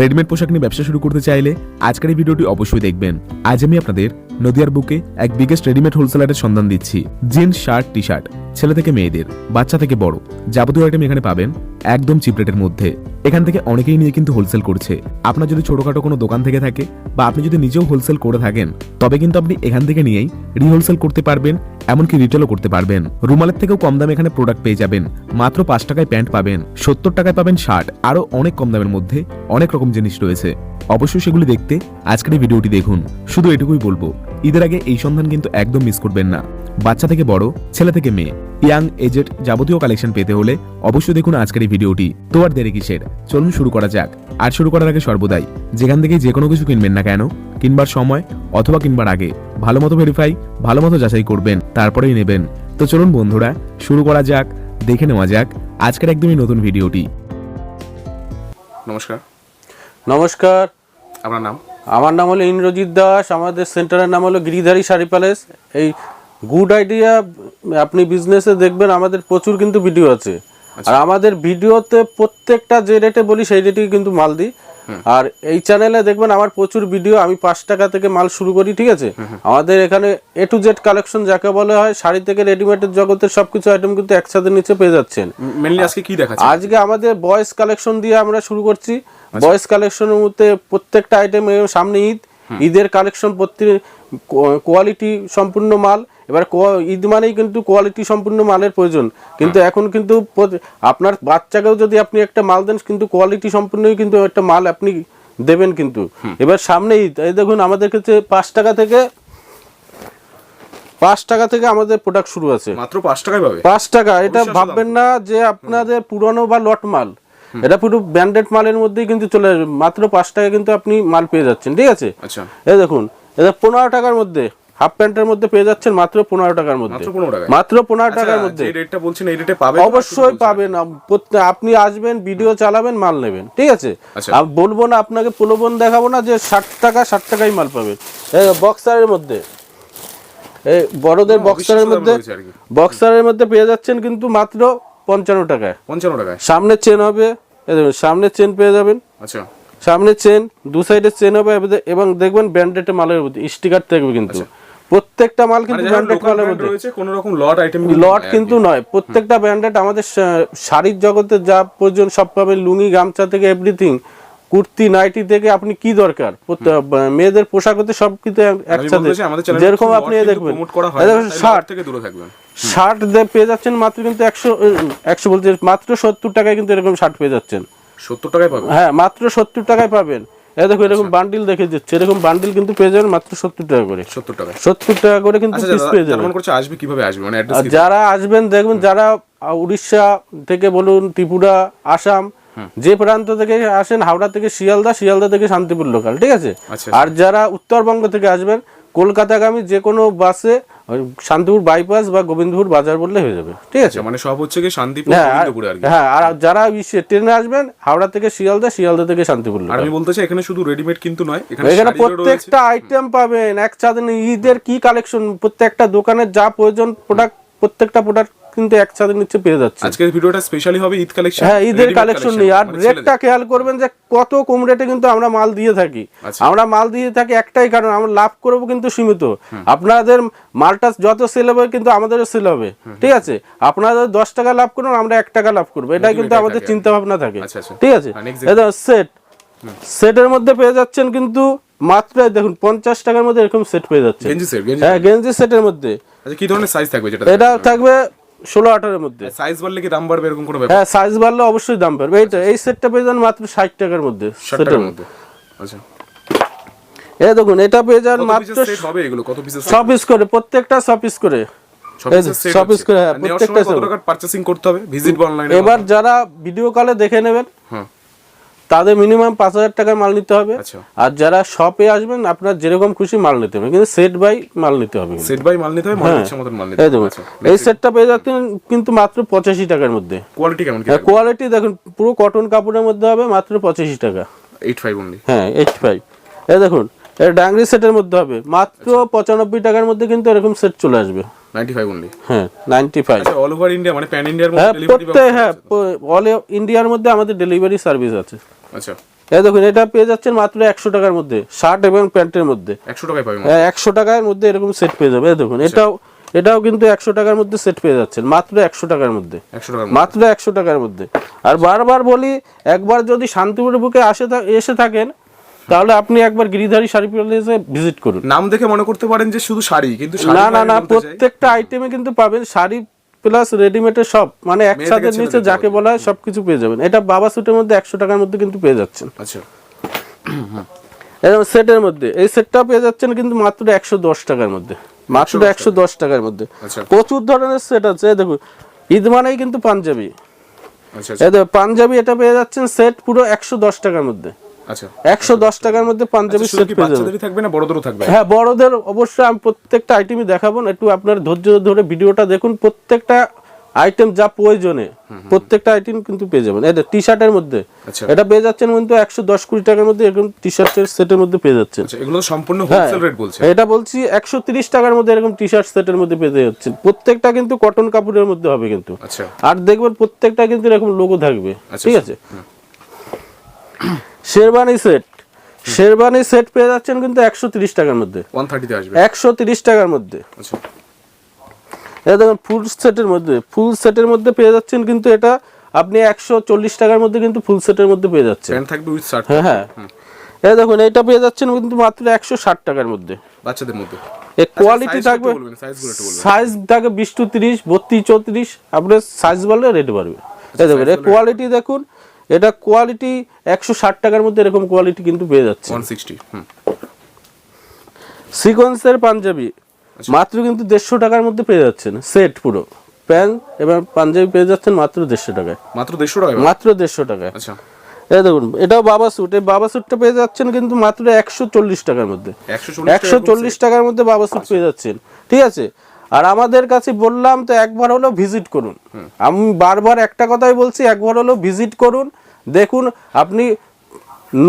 Readymade পোশাক নিয়ে ব্যবসা শুরু করতে চাইলে আজকের এই ভিডিওটি অবশ্যই দেখবেন। আজ আমি আপনাদের নদিয়ার বুকে এক বিগেস্ট রেডিমেড হোলসেলারের সন্ধান দিচ্ছি। জিন্স, শার্ট টি শার্ট ছেলে থেকে মেয়েদের, বাচ্চা থেকে বড়। যাবতীয় আইটেম এখানে পাবেন একদম চিপ রেটের মধ্যে। এখান থেকে অনেকেই নিয়ে কিন্তু হোলসেল করছে। আপনার যদি ছোটখাটো কোনো দোকান থেকে থাকে বা আপনি যদি নিজেও হোলসেল করে থাকেন, তবে কিন্তু আপনি এখান থেকে নিয়েই রিহোলসেল করতে পারবেন, এমনকি রিটেলও করতে পারবেন। রুমালের থেকেও কম দামে এখানে প্রোডাক্ট পেয়ে যাবেন। মাত্র পাঁচ টাকায় প্যান্ট পাবেন, সত্তর টাকায় পাবেন শার্ট। আরও অনেক কম দামের মধ্যে অনেক রকম জিনিস রয়েছে। অবশ্যই সেগুলি দেখতে আজকের এই ভিডিওটি দেখুন। শুধু এটুকুই বলব ঈদের আগে এই সন্ধান কিন্তু একদম মিস করবেন না। বাচ্চা থেকে বড় ছেলে থেকে মেয়ে ইয়াং এজেড যাবতীয় কালেকশন পেতে হলে অবশ্যই দেখুন আজকের এই ভিডিওটি। তো আর দেরি কিসের? চলুন শুরু করা যাক। আর শুরু করার আগে সর্বদাই যেখান থেকে যে কোনো কিছু কিনবেন না কেন কিনবার সময় অথবা কিনবার আগে ভালো মতো ভেরিফাই ভালো মতো যাচাই করবেন তারপরেই নেবেন। তো চলুন বন্ধুরা শুরু করা যাক দেখে নেওয়া যাক আজকের একদমই নতুন ভিডিওটি। নমস্কার। নমস্কার। আপনার নাম? আমার নাম হলো ইন্দ্রজিৎ দাস আমাদের সেন্টারের নাম হলো গিরিধারী শাড়ি প্যালেস। এই গুড আইডিয়া আপনি বিজনেসে দেখবেন আমাদের প্রচুর কিন্তু ভিডিও আছে। আর আমাদের ভিডিওতে প্রত্যেকটা যে রেটে বলি সেই রেটেই কিন্তু মাল দিই। আর এই চ্যানেলে দেখবেন আমার প্রচুর ভিডিও আমি পাঁচ টাকা থেকে মাল শুরু করি ঠিক আছে? আমাদের এখানে এ টু জেড কালেকশন যাকে বলা হয় শাড়ি থেকে রেডিমেডের জগতের সবকিছু আইটেম কিন্তু একসাথে নিচে পেয়ে যাচ্ছেন। মেনলি আজকে কি দেখাচ্ছে আজকে আমাদের বয়েস কালেকশন দিয়ে আমরা শুরু করছি। বয়েস কালেকশনের মধ্যে প্রত্যেকটা আইটেম সামনে ঈদ। ঈদের কালেকশন প্রত্যেক কোয়ালিটি সম্পূর্ণ মাল। এবার ঈদ মানেই কিন্তু কোয়ালিটি সম্পূর্ণ মালের প্রয়োজন। কিন্তু এখন কিন্তু আপনার বাচ্চাকেও যদি আপনি একটা মাল দেন কিন্তু কোয়ালিটি সম্পূর্ণই কিন্তু একটা মাল আপনি দেবেন কিন্তু। এবার সামনে ঈদ এই দেখুন আমাদের কাছে পাঁচ টাকা থেকে পাঁচ টাকা থেকে আমাদের প্রোডাক্ট শুরু আছে। মাত্র পাঁচ টাকায় পাবে? পাঁচ টাকা এটা ভাববেন না যে আপনাদের পুরনো বা লট মাল। এটা পুরো ব্র্যান্ডেড মালের মধ্যেই কিন্তু চলে আসবে। মাত্র পাঁচ টাকা কিন্তু আপনি মাল পেয়ে যাচ্ছেন ঠিক আছে? আচ্ছা। এই দেখুন এটা পনেরো টাকার মধ্যে। হাফ প্যান্টের মধ্যে পেয়ে যাচ্ছেন মাত্র পনেরো টাকার মধ্যে। মাত্র পনেরো পনেরো টাকার মধ্যে। রেটটা বলছেন এই রেটে পাবে অবশ্যই পাবেন। আপ- আপনি আসবেন ভিডিও চালাবেন মাল নেবেন। ঠিক আছে? আচ্ছা। আমি বলব না আপনাকে প্রলোভন দেখাবো না যে ষাট টাকা ষাট টাকাই মাল পাবেন। বক্সারের মধ্যে। এই বড়দের বক্সারের মধ্যে। বক্সারের মধ্যে পেয়ে যাচ্ছেন কিন্তু মাত্র পঞ্চান্ন টাকায়। পঞ্চান্ন টাকায়। সামনে চেন হবে। সামনে চেন পেয়ে যাবেন। আচ্ছা। সামনে চেন দু সাইডে চেন হবে এবং দেখবেন ব্র্যান্ডেড মালের মধ্যে স্টিকার থাকবে কিন্তু। প্রত্যেকটা মাল কিন্তু মানে ব্র্যান্ডেড মালের মধ্যে। রয়েছে কোন রকম লট আইটেম লট কিন্তু নয় প্রত্যেকটা ব্র্যান্ডেড আমাদের শাড়ির জগতে যা প্রয়োজন সব পাবেন লুঙ্গি গামছা থেকে এভরিথিং কুর্তি নাইটি থেকে আপনি কি দরকার? মেয়েদের পোশাক হতে সব কিন্তু একসাথে। যেরকম আপনি দেখবেন। শার্ট থেকে দূরে থাকবেন। শার্ট পেয়ে যাচ্ছেন মাত্র কিন্তু একশো একশো বলতে মাত্র সত্তর টাকায় কিন্তু এরকম শার্ট পেয়ে যাচ্ছেন। সত্তর টাকায় পাবে হ্যাঁ মাত্র সত্তর টাকায় পাবেন। এই দেখো এরকম বান্ডিল দেখে দিচ্ছে এরকম বান্ডিল কিন্তু পেয়ে যাবেন মাত্র সত্তর টাকা করে। সত্তর টাকায়। সত্তর টাকা করে কিন্তু আচ্ছা পিস পেয়ে যাবেন। আসবে কীভাবে আসবে? মানে যারা আসবেন দেখবেন যারা উড়িষ্যা থেকে বলুন ত্রিপুরা আসাম যে প্রান্ত থেকে আসেন হাওড়া থেকে শিয়ালদা শিয়ালদা থেকে শান্তিপুর লোকাল ঠিক আছে? আচ্ছা। আর যারা উত্তরবঙ্গ থেকে আসবেন কলকাতাগামী যে কোনো বাসে ওই শান্তিপুর বাইপাস বা গোবিন্দপুর বাজার বললে হয়ে যাবে। ঠিক আছে? মানে সব হচ্ছে কি শান্তিপুর হ্যাঁ আর- গোবিন্দপুরে আর হ্যাঁ আর যারা ট্রেনে আসবেন হাওড়া থেকে শিয়ালদা শিয়ালদা থেকে শান্তিপুর আর আমি বলতে চাই এখানে শুধু রেডিমেড কিন্তু নয় এখানে এখানে প্রত্যেকটা আইটেম পাবেন। এক চাঁদনি ঈদের কি কালেকশন প্রত্যেকটা দোকানের যা প্রয়োজন প্রোডাক্ট প্রত্যেকটা প্রোডাক্ট কিন্তু এক ছাদের নিচে পেয়ে যাচ্ছে। আজকের ভিডিওটা স্পেশালি হবে ঈদ কালেকশন হ্যাঁ ঈদের কালেকশন নেই। আর রেটটা খেয়াল করবেন যে কত কম রেটে কিন্তু আমরা মাল দিয়ে থাকি। আচ্ছা। আমরা মাল দিয়ে থাকি একটাই কারণ আমরা লাভ করব কিন্তু সীমিত। আপনাদের মালটা যত সেল হবে কিন্তু আমাদেরও সেল হবে। ঠিক আছে? আপনারা দশ টাকা লাভ করুন আমরা এক টাকা লাভ করব। এটাই কিন্তু আমাদের চিন্তা ভাবনা থাকে। আচ্ছা, আচ্ছা। ঠিক আছে? সেট সেটের মধ্যে পেয়ে যাচ্ছেন কিন্তু মাত্র দেখুন পঞ্চাশ টাকার মধ্যে এরকম সেট পেয়ে যাচ্ছে। গেঞ্জি সেট হ্যাঁ গেঞ্জি সেটের মধ্যে। আচ্ছা কি ধরনের সাইজ থাকবে যেটা? এটা থাকবে ষোলো আঠারোর মধ্যে। সাইজ বাড়লে কি দাম বাড়বে এরকম কোনো হ্যাঁ সাইজ বাড়লে অবশ্যই দাম বাড়বে। এইটা এই সেটটা পেয়ে যান মাত্র ষাট টাকার মধ্যে সেটের মধ্যে। আচ্ছা। এই দেখুন এটা পেয়ে যান মাত্র হবে এগুলো? কত পিসের ছ পিস করে প্রত্যেকটা ছ পিস করে। ছ piece করে, হ্যাঁ, প্রত্যেকটা পারচেসিং করতে হবে? ভিজিট অনলাইনে এবার যারা ভিডিও কলে দেখে নেবেন হ্যাঁ তাদের মিনিমাম পাঁচ হাজার টাকার মাল নিতে হবে। আচ্ছা। আর যারা শপে আসবেন আপনার যেরকম খুশি মাল নিতে হবে। কিন্তু সেট বাই মাল নিতে হবে সেট বাই মাল নিতে হবে মানে মাল নিতে এই হবে। দেখুন আচ্ছা এই সেটটা পেয়ে যাচ্ছেন কিন্তু মাত্র পঁচাশি টাকার মধ্যে। কোয়ালিটি কেমন কোয়ালিটি দেখুন? পুরো কটন কাপড়ের মধ্যে হবে মাত্র পঁচাশি টাকা। 85 অনলি হ্যাঁ এইট ফাইভ এই দেখুন এটা ডাংরি সেটের মধ্যে হবে। মাত্র পঁচানব্বই টাকার মধ্যে কিন্তু এরকম সেট চলে আসবে। 95 হ্যাঁ নাইনটি ফাইভ আচ্ছা অল ওভার ইন্ডিয়া মানে প্যান ইন্ডিয়ার মধ্যে হ্যাঁ হ্যাঁ অল ইন্ডিয়ার মধ্যে আমাদের ডেলিভারি সার্ভিস আছে। আচ্ছা। এই দেখুন এটা পেয়ে যাচ্ছেন মাত্র একশো টাকার মধ্যে শার্ট এবং প্যান্টের মধ্যে। একশো টাকায় পাবে হ্যাঁ, একশো টাকার মধ্যে এরকম সেট পেয়ে যাবে। দেখুন এটাও এটাও কিন্তু একশো টাকার মধ্যে সেট পেয়ে যাচ্ছেন মাত্র একশো টাকার মধ্যে। মাত্র একশো টাকার মধ্যে। আর বারবার বলি একবার যদি শান্তিপুরের বুকে আসে এসে থাকেন তাহলে আপনি একবার গিরিধারী শাড়ি প্যালেসে ভিজিট করুন। নাম দেখে মনে করতে পারেন যে শুধু শাড়ি কিন্তু না না না প্রত্যেকটা আইটেমে কিন্তু পাবেন শাড়ি প্লাস রেডিমেডের সব মানে একসাথে ছেলে নিচে যাকে বলা হয় সবকিছু পেয়ে যাবেন। এটা বাবা সুটের মধ্যে একশো টাকার মধ্যে কিন্তু পেয়ে যাচ্ছেন। আচ্ছা। এরকম সেটের মধ্যে এই সেটটা পেয়ে যাচ্ছেন কিন্তু মাত্র একশো দশ টাকার মধ্যে। মাত্র একশো দশ টাকার মধ্যে। আচ্ছা। প্রচুর ধরনের সেট আছে দেখুন ঈদ মানেই কিন্তু পাঞ্জাবি। আচ্ছা দেখো পাঞ্জাবি এটা পেয়ে যাচ্ছেন সেট পুরো একশো দশ টাকার মধ্যে। আচ্ছা একশো দশ টাকার মধ্যে পাঞ্জাবি সেট পেয়ে যাবেন। থাকবে না বড়দেরও থাকবে? হ্যাঁ বড়দের অবশ্যই আমি প্রত্যেকটা আইটেমই দেখাবো একটু আপনার ধৈর্য ধরে ভিডিওটা দেখুন প্রত্যেকটা আইটেম যা প্রয়োজনে প্রত্যেকটা আইটেম কিন্তু পেয়ে যাবেন। এটা টি শার্টের মধ্যে আচ্ছা। এটা পেয়ে যাচ্ছেন কিন্তু একশো দশ কোটি টাকার মধ্যে এরকম টি শার্টের সেটের মধ্যে পেয়ে যাচ্ছেন। আচ্ছা এগুলো সম্পূর্ণ হ্যাঁ হোলসেল রেট বলছে এটা বলছি একশো তিরিশ টাকার মধ্যে এরকম টি শার্ট সেটের মধ্যে পেয়ে যাচ্ছেন। প্রত্যেকটা কিন্তু কটন কাপড়ের মধ্যে হবে কিন্তু। আচ্ছা। আর দেখবেন প্রত্যেকটা কিন্তু এরকম লোগো থাকবে আচ্ছা, ঠিক আছে? শেরবানি সেট। শেরবানি সেট পেয়ে যাচ্ছেন কিন্তু একশো তিরিশ টাকার মধ্যে। ওয়ান থার্টিতে আসবে। একশো তিরিশ টাকার মধ্যে। আচ্ছা। এটা দেখুন ফুল সেটের মধ্যে ফুল সেটের মধ্যে পেয়ে যাচ্ছেন কিন্তু এটা আপনি একশো চল্লিশ টাকার মধ্যে কিন্তু ফুল সেটের মধ্যে পেয়ে যাচ্ছেন। প্যান্ট থাকবে উইথ শার্ট হ্যাঁ হ্যাঁ। এই দেখুন এটা পেয়ে যাচ্ছেন কিন্তু মাত্র একশো ষাট টাকার মধ্যে। বাচ্চাদের মধ্যে। এর কোয়ালিটি থাকবে। সাইজ থাকে বিশ টু তিরিশ বত্রিশ চৌত্রিশ আপনার সাইজ বললে রেট বাড়বে। এই দেখুন এর কোয়ালিটি দেখুন এটা কোয়ালিটি একশো ষাট টাকার মধ্যে এরকম কোয়ালিটি কিন্তু পেয়ে যাচ্ছে। ওয়ান সিক্সটি সিকোয়েন্সের পাঞ্জাবি আচ্ছা। মাত্র কিন্তু দেড়শো টাকার মধ্যে পেয়ে যাচ্ছেন সেট পুরো। প্যান্ট এবং পাঞ্জাবি পেয়ে যাচ্ছেন মাত্র দেড়শো টাকায়। মাত্র দেড়শো টাকা মাত্র দেড়শো টাকায়। আচ্ছা। এই দেখুন এটাও বাবা স্যুট এই বাবা স্যুটটা পেয়ে যাচ্ছেন কিন্তু মাত্র একশো চল্লিশ টাকার মধ্যে। একশো একশো চল্লিশ টাকার মধ্যে বাবা স্যুট পেয়ে যাচ্ছেন। ঠিক আছে? আর আমাদের কাছে বললাম তো একবার হলো ভিজিট করুন। আমি বারবার একটা কথাই বলছি, একবার হলো ভিজিট করুন। দেখুন, আপনি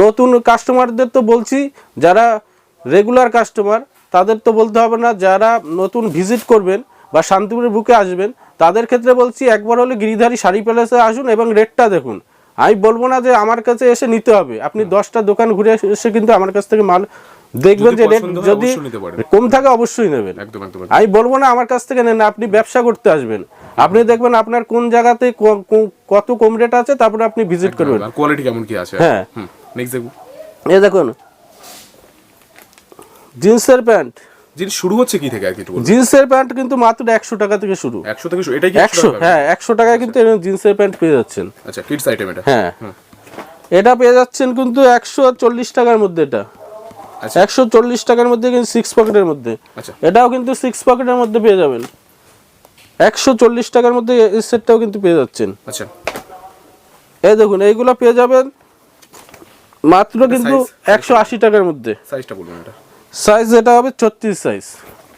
নতুন কাস্টমারদের তো বলছি, যারা রেগুলার কাস্টমার তাদের তো বলতে হবে না, যারা নতুন ভিজিট করবেন বা শান্তিপুরের বুকে আসবেন, তাদের ক্ষেত্রে বলছি একবার হলে গিরিধারী শাড়ি প্যালেসে আসুন এবং রেটটা দেখুন। আমি বলব না যে আমার কাছে এসে নিতে হবে। আপনি দশটা দোকান ঘুরে এসে কিন্তু আমার কাছ থেকে মাল দেখবেন যে রেট যদি। কম থাকে অবশ্যই নেবেন। একদম একদম। আমি বলব না আমার কাছ থেকে নেন আপনি ব্যবসা করতে আসবেন। আপনি দেখবেন আপনার কোন জায়গাতে কত কম রেট আছে তারপরে আপনি ভিজিট করবেন। কোয়ালিটি কেমন কি আছে? হ্যাঁ। নেক্সট দেখব। এই দেখুন জিন্সের প্যান্ট। জিনিস শুরু হচ্ছে কি থেকে আর কি জিন্সের প্যান্ট কিন্তু মাত্র একশো টাকা থেকে শুরু। একশো থেকে শুরু এটাই কি একশো হ্যাঁ একশো টাকায় কিন্তু জিন্সের প্যান্ট পেয়ে যাচ্ছেন। আচ্ছা কিডস আইটেম এটা। হ্যাঁ। এটা পেয়ে যাচ্ছেন কিন্তু একশো চল্লিশ টাকার মধ্যে এটা। আচ্ছা। একশো চল্লিশ টাকার মধ্যে কিন্তু সিক্স পকেটের মধ্যে। আচ্ছা। এটাও কিন্তু সিক্স পকেটের মধ্যে পেয়ে যাবেন। একশো চল্লিশ টাকার মধ্যে এই সেটটাও কিন্তু পেয়ে যাচ্ছেন। আচ্ছা। এই দেখুন এইগুলো পেয়ে যাবেন। মাত্র কিন্তু একশো আশি টাকার মধ্যে। সাইজটা বলুন এটা। সাইজ এটা হবে ছত্রিশ সাইজ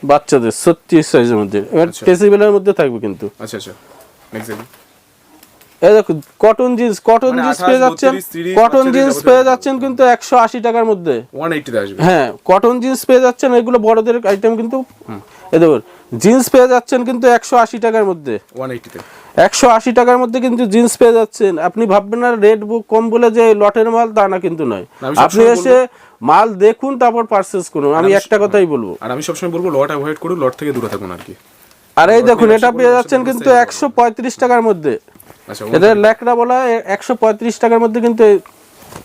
বাচ্চাদের ছত্রিশ সাইজের মধ্যে। এবার আচ্ছা। ডেসিবেলের মধ্যে থাকবে কিন্তু। আচ্ছা আচ্ছা। নেক্সট এই দেখুন কটন জিন্স কটন জিন্স পেয়ে যাচ্ছেন। কটন জিন্স পেয়ে যাচ্ছেন কিন্তু একশো আশি টাকার মধ্যে। হ্যাঁ কটন জিন্স পেয়ে যাচ্ছেন এগুলো বড়দের আইটেম কিন্তু। এই দেখুন জিন্স পেয়ে যাচ্ছেন কিন্তু একশো আশি টাকার মধ্যে। একশো আশি টাকার মধ্যে কিন্তু জিন্স পেয়ে যাচ্ছেন। আপনি ভাববেন না রেড বুক কম বলে যে লটের মাল তা না কিন্তু নয়। আপনি এসে মাল দেখুন তারপর পারচেস করুন। আমি একটা কথাই বলব। আর আমি সবসময় বলব লট অ্যাভয়েড করুন লট থেকে দূরে থাকুন আর কি। আর এই দেখুন এটা পেয়ে যাচ্ছেন কিন্তু একশো পঁয়ত্রিশ টাকার মধ্যে। আচ্ছা এটা ল্যাকড়া বলা একশো পঁয়ত্রিশ টাকার মধ্যে কিন্তু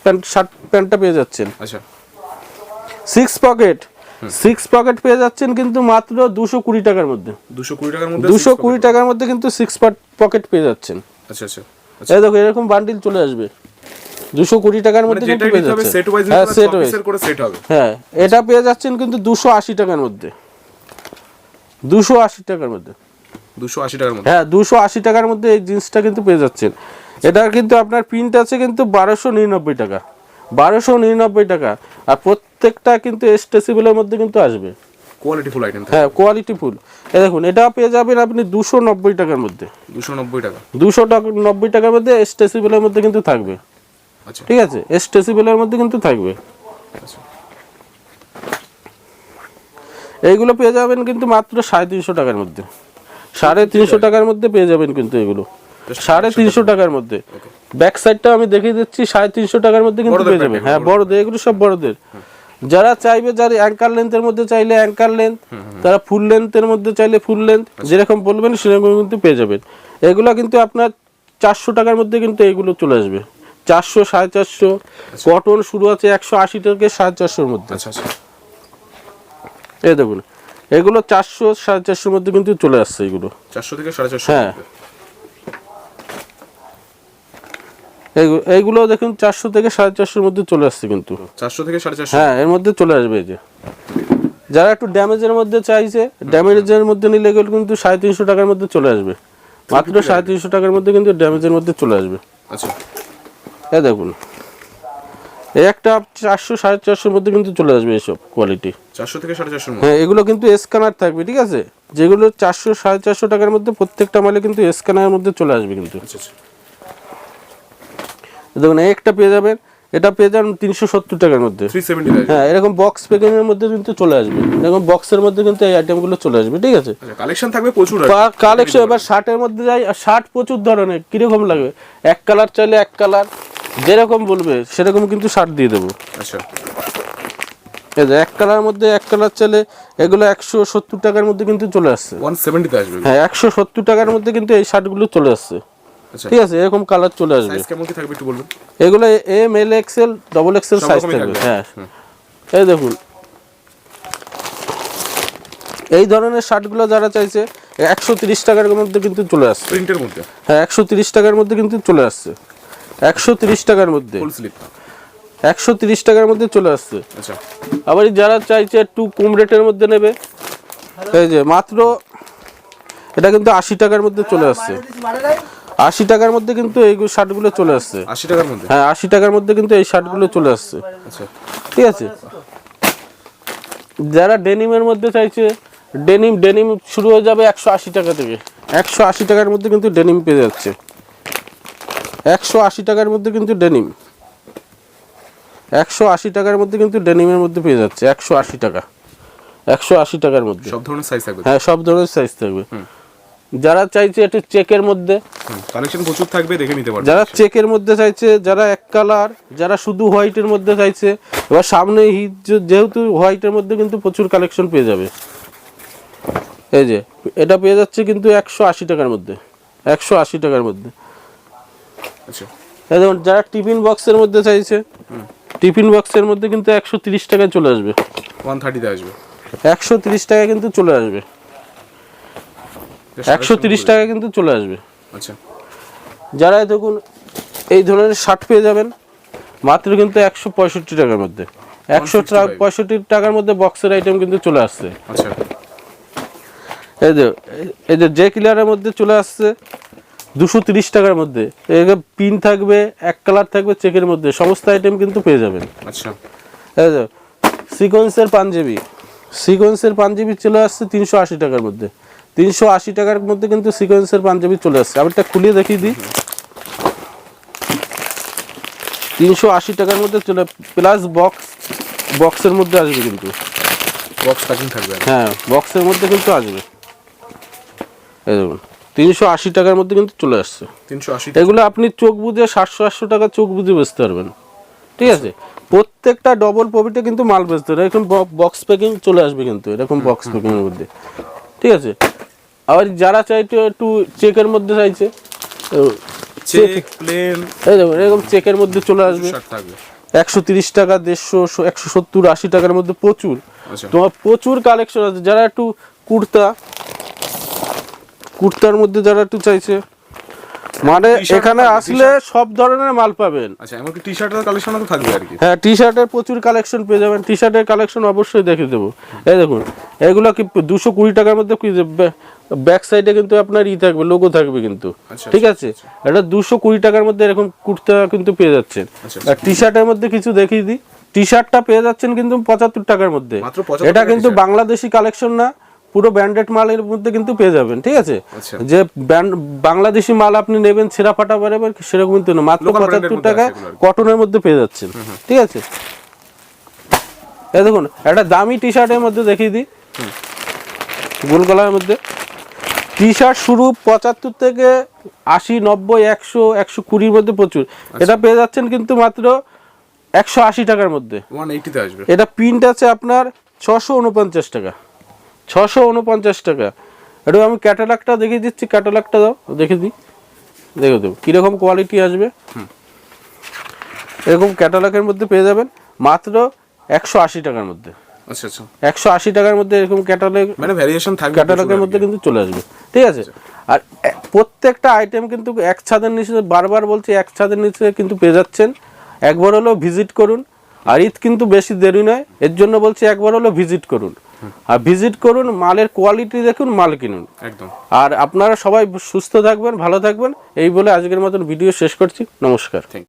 প্যান্ট শার্ট প্যান্টটা পেয়ে যাচ্ছেন। আচ্ছা। Six pocket. সিক্স পকেট পেয়ে যাচ্ছেন কিন্তু মাত্র দুশো কুড়ি টাকার মধ্যে। দুশো কুড়ি টাকার মধ্যে দুশো কুড়ি টাকার মধ্যে কিন্তু সিক্স পকেট পেয়ে যাচ্ছেন। আচ্ছা আচ্ছা। আচ্ছা। এই দেখো এরকম বান্ডিল চলে আসবে। দুশো কুড়ি টাকার মানে মধ্যে কিন্তু পেয়ে যাচ্ছে। হ্যাঁ সেট ওয়াইজ সেট হবে। হ্যাঁ এটা পেয়ে যাচ্ছেন কিন্তু দুশো আশি টাকার মধ্যে। দুশো আশি টাকার মধ্যে। দুশো আশি টাকার মধ্যে। হ্যাঁ দুশো আশি টাকার মধ্যে এই জিন্সটা কিন্তু পেয়ে যাচ্ছেন। এটার কিন্তু আপনার প্রিন্ট আছে কিন্তু বারোশো নিরানব্বই টাকা। বারোশো নিরানব্বই টাকা। আর প্রত্যেকটা কিন্তু স্টেসিবলের মধ্যে কিন্তু আসবে। আইটেম হ্যাঁ এ দেখুন এটা পেয়ে যাবেন আপনি দুশো নব্বই টাকার মধ্যে। দুশো নব্বই টাকা। দুশো টাকা নব্বই টাকার মধ্যে মধ্যে কিন্তু থাকবে। আচ্ছা। ঠিক আছে? মধ্যে কিন্তু থাকবে। আচ্ছা। এইগুলো পেয়ে যাবেন কিন্তু মাত্র সাড়ে তিনশো টাকার মধ্যে। সাড়ে তিনশো টাকার মধ্যে পেয়ে যাবেন কিন্তু এগুলো। সাড়ে তিনশো টাকার মধ্যে। ব্যাক সাইডটা আমি দেখিয়ে দিচ্ছি সাড়ে তিনশো টাকার মধ্যে কিন্তু পেয়ে যাবেন। হ্যাঁ বড়দের এগুলো সব বড়দের। যারা চাইবে যারা অ্যাঙ্কার লেন্থের মধ্যে চাইলে অ্যাঙ্কার লেন্থ তারা ফুল লেন্থের মধ্যে চাইলে ফুল লেন্থ যেরকম বলবেন সেরকম কিন্তু পেয়ে যাবেন। এগুলো কিন্তু আপনার চারশো টাকার মধ্যে কিন্তু এগুলো চলে আসবে। চারশো সাড়ে চারশো কটন শুরু আছে একশো আশি থেকে সাড়ে চারশোর মধ্যে। আচ্ছা আচ্ছা। এই দেখুন এগুলো চারশো সাড়ে চারশোর মধ্যে কিন্তু চলে আসছে এগুলো। চারশো থেকে সাড়ে চারশো হ্যাঁ। এইগু- এইগুলো দেখুন চারশো থেকে সাড়ে চারশোর মধ্যে চলে আসছে কিন্তু। চারশো থেকে সাড়ে চারশো? হ্যাঁ এর মধ্যে চলে আসবে এই যে। যারা একটু ড্যামেজের মধ্যে চাইছে ড্যামেজের মধ্যে নিলে এগুলো কিন্তু সাড়ে তিনশো টাকার মধ্যে চলে আসবে। মাত্র সাড়ে তিনশো টাকার মধ্যে কিন্তু ড্যামেজের মধ্যে চলে আসবে। আচ্ছা। এই দেখুন। একটা চারশো সাড়ে চারশোর মধ্যে কিন্তু চলে আসবে এইসব কোয়ালিটি চারশো থেকে সাড়ে মধ্যে? হ্যাঁ এগুলো কিন্তু স্ক্যানার থাকবে ঠিক আছে? যেগুলো চারশো সাড়ে চারশো টাকার মধ্যে প্রত্যেকটা মালে কিন্তু স্ক্যানারের মধ্যে চলে আসবে কিন্তু। আচ্ছা আচ্ছা। দেখুন একটা পেয়ে যাবেন এটা পেয়ে যাবেন তিনশো সত্তর টাকার মধ্যে। হ্যাঁ এরকম বক্স প্যাকিংয়ের মধ্যে কিন্তু চলে আসবে। এরকম বক্সের মধ্যে কিন্তু এই আইটেমগুলো চলে আসবে ঠিক আছে? আচ্ছা কালেকশন থাকবে প্রচুর কালেকশন এবার শার্টের মধ্যে যাই শার্ট প্রচুর ধরনের কীরকম লাগবে এক কালার চাইলে এক কালার যেরকম বলবে সেরকম কিন্তু শার্ট দিয়ে দেবো। আচ্ছা। এই যে এক কালার মধ্যে এক কালার চাইলে এগুলো একশো সত্তর টাকার মধ্যে কিন্তু চলে আসছে। ওয়ান সেভেন্টিতে আসবে হ্যাঁ একশো সত্তর টাকার মধ্যে কিন্তু এই শার্টগুলো চলে আসছে। আচ্ছা। ঠিক আছে এরকম কালার চলে আসবে। সাইজ কেমন কি থাকবে একটু বলবেন? এগুলো M L XL double XL size থাকবে। থাকবে। হ্যাঁ। এই দেখুন। এই ধরনের শার্টগুলো যারা চাইছে একশো তিরিশ টাকার মধ্যে কিন্তু চলে আসছে। প্রিন্টের মধ্যে? হ্যাঁ একশো তিরিশ টাকার মধ্যে কিন্তু চলে আসছে। একশো তিরিশ টাকার মধ্যে। ফুল স্লিপ একশো তিরিশ টাকার মধ্যে চলে আসছে। আচ্ছা। আবার যারা চাইছে একটু কম রেটের মধ্যে নেবে এই যে মাত্র এটা কিন্তু আশি টাকার মধ্যে চলে আসছে। আশি টাকার মধ্যে কিন্তু এই শার্টগুলো চলে আসছে। আশি টাকার মধ্যে? হ্যাঁ আশি টাকার মধ্যে কিন্তু এই শার্টগুলো চলে আসছে। আচ্ছা ঠিক আছে? যারা ডেনিমের মধ্যে চাইছে ডেনিম ডেনিম শুরু হয়ে যাবে একশো আশি টাকা থেকে। একশো আশি টাকার মধ্যে কিন্তু ডেনিম পেয়ে যাচ্ছে। একশো আশি টাকার মধ্যে কিন্তু ডেনিম একশো আশি টাকার মধ্যে কিন্তু ডেনিমের মধ্যে পেয়ে যাচ্ছে একশো আশি টাকা। একশো আশি টাকার মধ্যে। সব ধরনের সাইজ থাকবে হ্যাঁ সব ধরনের সাইজ থাকবে। যারা চাইছে একটু চেকের মধ্যে কালেকশন প্রচুর থাকবে দেখে নিতে পারবেন। যারা চেকের মধ্যে চাইছে যারা এক কালার যারা শুধু হোয়াইটের মধ্যে চাইছে এবার সামনে যে- যেহেতু হোয়াইটের মধ্যে কিন্তু প্রচুর কালেকশন পেয়ে যাবে। এই যে এটা পেয়ে যাচ্ছে কিন্তু একশো আশি টাকার মধ্যে। একশো আশি টাকার মধ্যে। আচ্ছা। দেখুন যারা টিফিন বক্সের মধ্যে চাইছে টিফিন বক্সের মধ্যে কিন্তু একশো তিরিশ টাকায় চলে আসবে। ওয়ান থার্টিতে আসবে। একশো তিরিশ টাকায় কিন্তু চলে আসবে। একশো তিরিশ টাকায় কিন্তু চলে আসবে। আচ্ছা। যারা দেখুন এই ধরনের শার্ট পেয়ে যাবেন মাত্র কিন্তু একশো পঁয়ষট্টি টাকার মধ্যে। একশো 165 পঁয়ষট্টি টাকার মধ্যে বক্সের আইটেম কিন্তু চলে আসছে। আচ্ছা। এই যে এই যে জে কিলারের মধ্যে চলে আসছে। দুশো তিরিশ টাকার মধ্যে। পিন থাকবে এক কালার থাকবে চেকের মধ্যে। সমস্ত আইটেম কিন্তু পেয়ে যাবেন। আচ্ছা। সিকোয়েন্সের পাঞ্জাবি। সিকোয়েন্সের পাঞ্জাবি চলে আসছে তিনশো আশি টাকার মধ্যে। তিনশো আশি টাকার মধ্যে কিন্তু সিকোয়েন্সের পাঞ্জাবি চলে আসছে। আবার একটা খুলিয়ে দেখিয়ে দিই। তিনশো আশি টাকার মধ্যে চলে প্লাস বক্স বক্সের মধ্যে আসবে কিন্তু। বক্স প্যাকিং থাকবে। হ্যাঁ বক্সের মধ্যে কিন্তু আসবে। এই দেখুন। তিনশো আশি টাকার মধ্যে কিন্তু চলে আসছে। তিনশো আশি এগুলো আপনি চোখ বুঝে সাতশো আটশো টাকা চোখ বুঝে বেচতে পারবেন। ঠিক আছে? প্রত্যেকটা ডবল প্রফিটে কিন্তু মাল বেচতে হবে। এরকম বক্স প্যাকিং চলে আসবে কিন্তু এরকম বক্স প্যাকিং এর মধ্যে। ঠিক আছে? আবার যারা চাইছে একটু চেকের মধ্যে চাইছে চেক প্লেন এই দেখুন এরকম চেকের মধ্যে চলে আসবে। একশো তিরিশ টাকা দেড়শো একশো সত্তর আশি টাকার মধ্যে প্রচুর। আচ্ছা। তোমার প্রচুর কালেকশন আছে। যারা একটু কুর্তা কুর্তার মধ্যে যারা একটু চাইছে। মানে এখানে আসলে সব ধরনের মাল পাবেন। আচ্ছা এমনকি টি শার্টের কালেকশনও তো থাকবে আর কি। হ্যাঁ টি শার্টের প্রচুর কালেকশন পেয়ে যাবেন। টি শার্টের কালেকশন অবশ্যই দেখে দেবো। এই দেখুন এগুলো কি দুশো কুড়ি টাকার মধ্যে কি ব্যাক সাইডে কিন্তু আপনার ই থাকবে লোগো থাকবে কিন্তু। আচ্ছা, ঠিক আছে? এটা দুশো কুড়ি টাকার মধ্যে এরকম কুর্তা কিন্তু পেয়ে যাচ্ছেন। আচ্ছা, আর টি শার্টের মধ্যে কিছু দেখিয়ে দিই। টি শার্টটা পেয়ে যাচ্ছেন কিন্তু পঁচাত্তর টাকার মধ্যে। এটা কিন্তু বাংলাদেশি কালেকশন না। পুরো ব্র্যান্ডেড মালের মধ্যে কিন্তু পেয়ে যাবেন ঠিক আছে? আচ্ছা। যে ব্যান্ড বাংলাদেশি মাল আপনি নেবেন ছেঁড়া ফাটা পারবেন সেরকম কিন্তু না মাত্র পঁচাত্তর মধ্যে টাকায়। কটনের মধ্যে পেয়ে যাচ্ছেন ঠিক আছে? এই দেখুন একটা দামি টি শার্টের মধ্যে দেখিয়ে দিই। গোল গলার মধ্যে। টি শার্ট শুরু পঁচাত্তর থেকে আশি নব্বই একশো একশো কুড়ির মধ্যে প্রচুর। এটা পেয়ে যাচ্ছেন কিন্তু মাত্র একশো আশি টাকার মধ্যে। এটা প্রিন্ট আছে আপনার ছশো উনপঞ্চাশ টাকা। ছশো উনপঞ্চাশ টাকা। এটা আমি ক্যাটালগটা দেখিয়ে দিচ্ছি ক্যাটালগটা দাও দেখে দিই। দেখে দেবো কীরকম কোয়ালিটি আসবে। এরকম ক্যাটালগের মধ্যে পেয়ে যাবেন মাত্র একশো আশি টাকার মধ্যে। আচ্ছা আচ্ছা। একশো আশি টাকার মধ্যে এরকম ক্যাটালগ মানে ভ্যারিয়েশন থাকবে ক্যাটালগের মধ্যে কিন্তু চলে আসবে। ঠিক আছে? আর প্রত্যেকটা আইটেম কিন্তু এক ছাদের নিচে বারবার বলছি এক ছাদের নিচে কিন্তু পেয়ে যাচ্ছেন। একবার হলো ভিজিট করুন। আর ঈদ কিন্তু বেশি দেরি নয়। এর জন্য বলছি একবার হলো ভিজিট করুন। আর ভিজিট করুন মালের কোয়ালিটি দেখুন মাল কিনুন। একদম। আর আপনারা সবাই সুস্থ থাকবেন ভালো থাকবেন। এই বলে আজকের মতন ভিডিও শেষ করছি। নমস্কার। থ্যাংক